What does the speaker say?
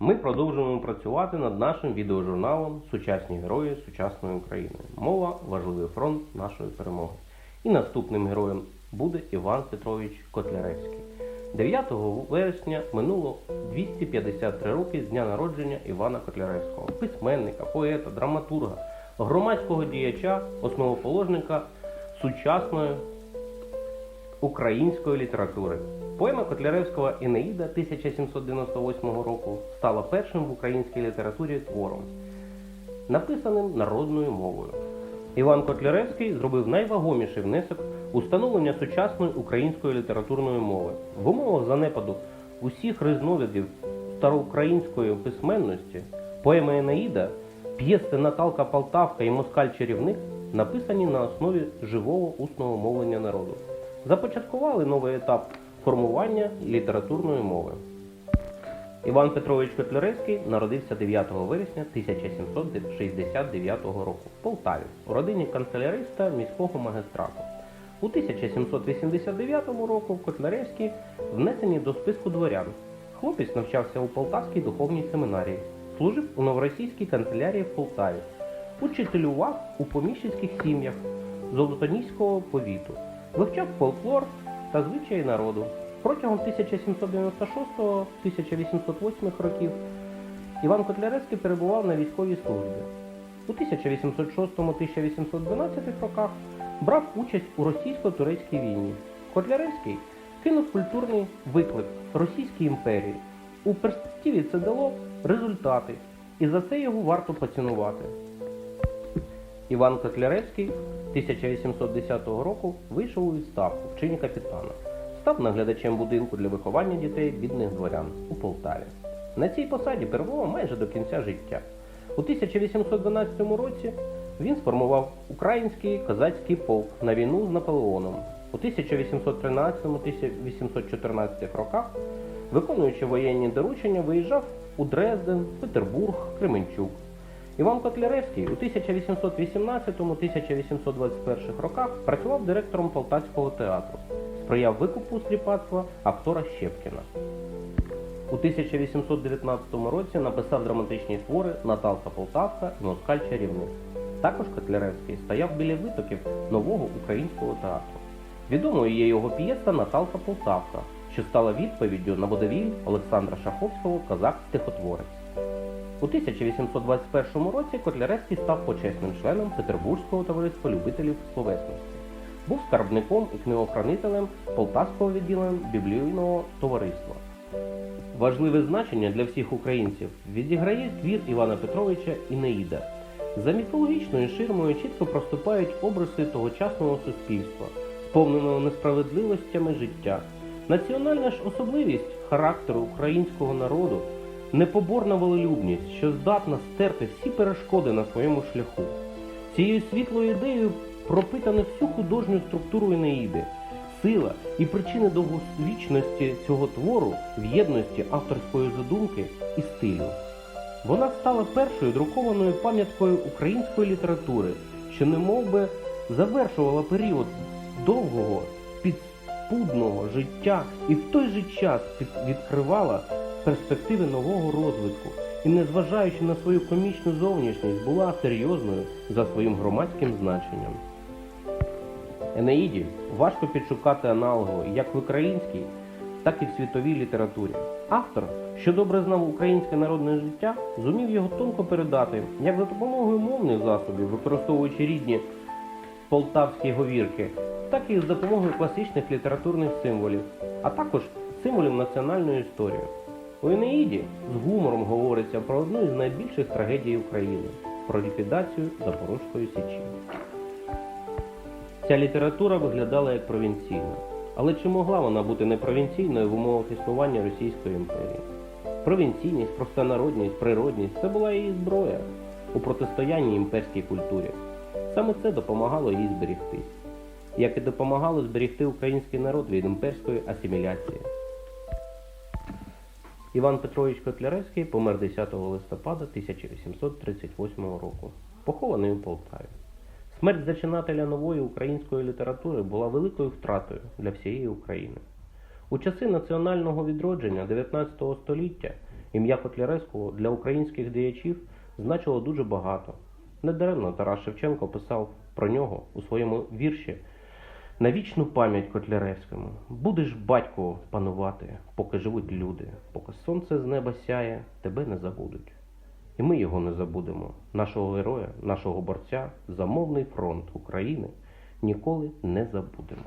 Ми продовжуємо працювати над нашим відеожурналом Сучасні герої сучасної України. Мова важливий фронт нашої перемоги. І наступним героєм буде Іван Петрович Котляревський. 9 вересня минуло 253 роки з дня народження Івана Котляревського, письменника, поета, драматурга, громадського діяча, основоположника сучасної української літератури. Поема Котляревського Енеїда 1798 року стала першим в українській літературі твором, написаним народною мовою. Іван Котляревський зробив найвагоміший внесок у становлення сучасної української літературної мови. В умовах занепаду усіх різновидів староукраїнської письменності поема Енеїда, п'єси Наталка Полтавка і Москаль Чарівник написані на основі живого усного мовлення народу. Започаткували новий етап формування літературної мови. Іван Петрович Котляревський народився 9 вересня 1769 року в Полтаві у родині канцеляриста міського магістрату. У 1789 року Котляревський внесені до списку дворян. Хлопець навчався у Полтавській духовній семінарії, служив у новоросійській канцелярії в Полтаві, учителював у поміщицьких сім'ях Золотоніського повіту, вивчав фольклор та звичаї народу. Протягом 1796-1808 років Іван Котляревський перебував на військовій службі. У 1806-1812 роках брав участь у російсько-турецькій війні. Котляревський кинув культурний виклик Російській імперії. У перспективі це дало результати, і за це його варто поцінувати. Іван Котляревський 1810 року вийшов у відставку в чині капітана. Став наглядачем будинку для виховання дітей бідних дворян у Полтаві. На цій посаді перебував майже до кінця життя. У 1812 році він сформував український козацький полк на війну з Наполеоном. У 1813-1814 роках, виконуючи воєнні доручення, виїжджав у Дрезден, Петербург, Кременчук. Іван Котляревський у 1818-1821 роках працював директором Полтавського театру, сприяв викупу стріпацтва актора Щепкіна. У 1819 році написав драматичні твори Наталка Полтавка і Москаль Чарівник. Також Котляревський стояв біля витоків нового українського театру. Відомою є його п'єса Наталка Полтавка, що стала відповіддю на водовіль Олександра Шаховського Козак-стихотворець. У 1821 році Котляревський став почесним членом Петербурзького товариства любителів словесності. Був скарбником і книгохранителем Полтавського відділення біблійного товариства. Важливе значення для всіх українців відіграє твір Івана Петровича Інеїда. За міфологічною ширмою чітко проступають обриси тогочасного суспільства, сповненого несправедливостями життя. Національна ж особливість характеру українського народу непоборна волелюбність, що здатна стерти всі перешкоди на своєму шляху. Цією світлою ідеєю пропитане всю художню структуру Енеїди. Сила і причини довговічності цього твору в єдності авторської задумки і стилю. Вона стала першою друкованою пам'яткою української літератури, що немов би завершувала період довгого підспудного життя і в той же час відкривала перспективи нового розвитку і, незважаючи на свою комічну зовнішність, була серйозною за своїм громадським значенням. Енеїді важко підшукати аналогу як в українській, так і в світовій літературі. Автор, що добре знав українське народне життя, зумів його тонко передати як за допомогою мовних засобів, використовуючи рідні полтавські говірки, так і з допомогою класичних літературних символів, а також символів національної історії. У Енеїді з гумором говориться про одну із найбільших трагедій України про ліквідацію Запорозької січі. Ця література виглядала як провінційна. Але чи могла вона бути непровінційною в умовах існування Російської імперії? Провінційність, простонародність, природність це була її зброя у протистоянні імперській культурі. Саме це допомагало їй зберігтись, як і допомагало зберігти український народ від імперської асиміляції. Іван Петрович Котляревський помер 10 листопада 1838 року, похований у Полтаві. Смерть зачинателя нової української літератури була великою втратою для всієї України. У часи національного відродження 19 століття Ім'я Котляревського для українських діячів значило дуже багато. Недаремно Тарас Шевченко писав про нього у своєму вірші на вічну пам'ять Котляревському. Будеш батько панувати, поки живуть люди, поки сонце з неба сяє, тебе не забудуть. І ми його не забудемо, нашого героя, нашого борця, замовний фронт України ніколи не забудемо.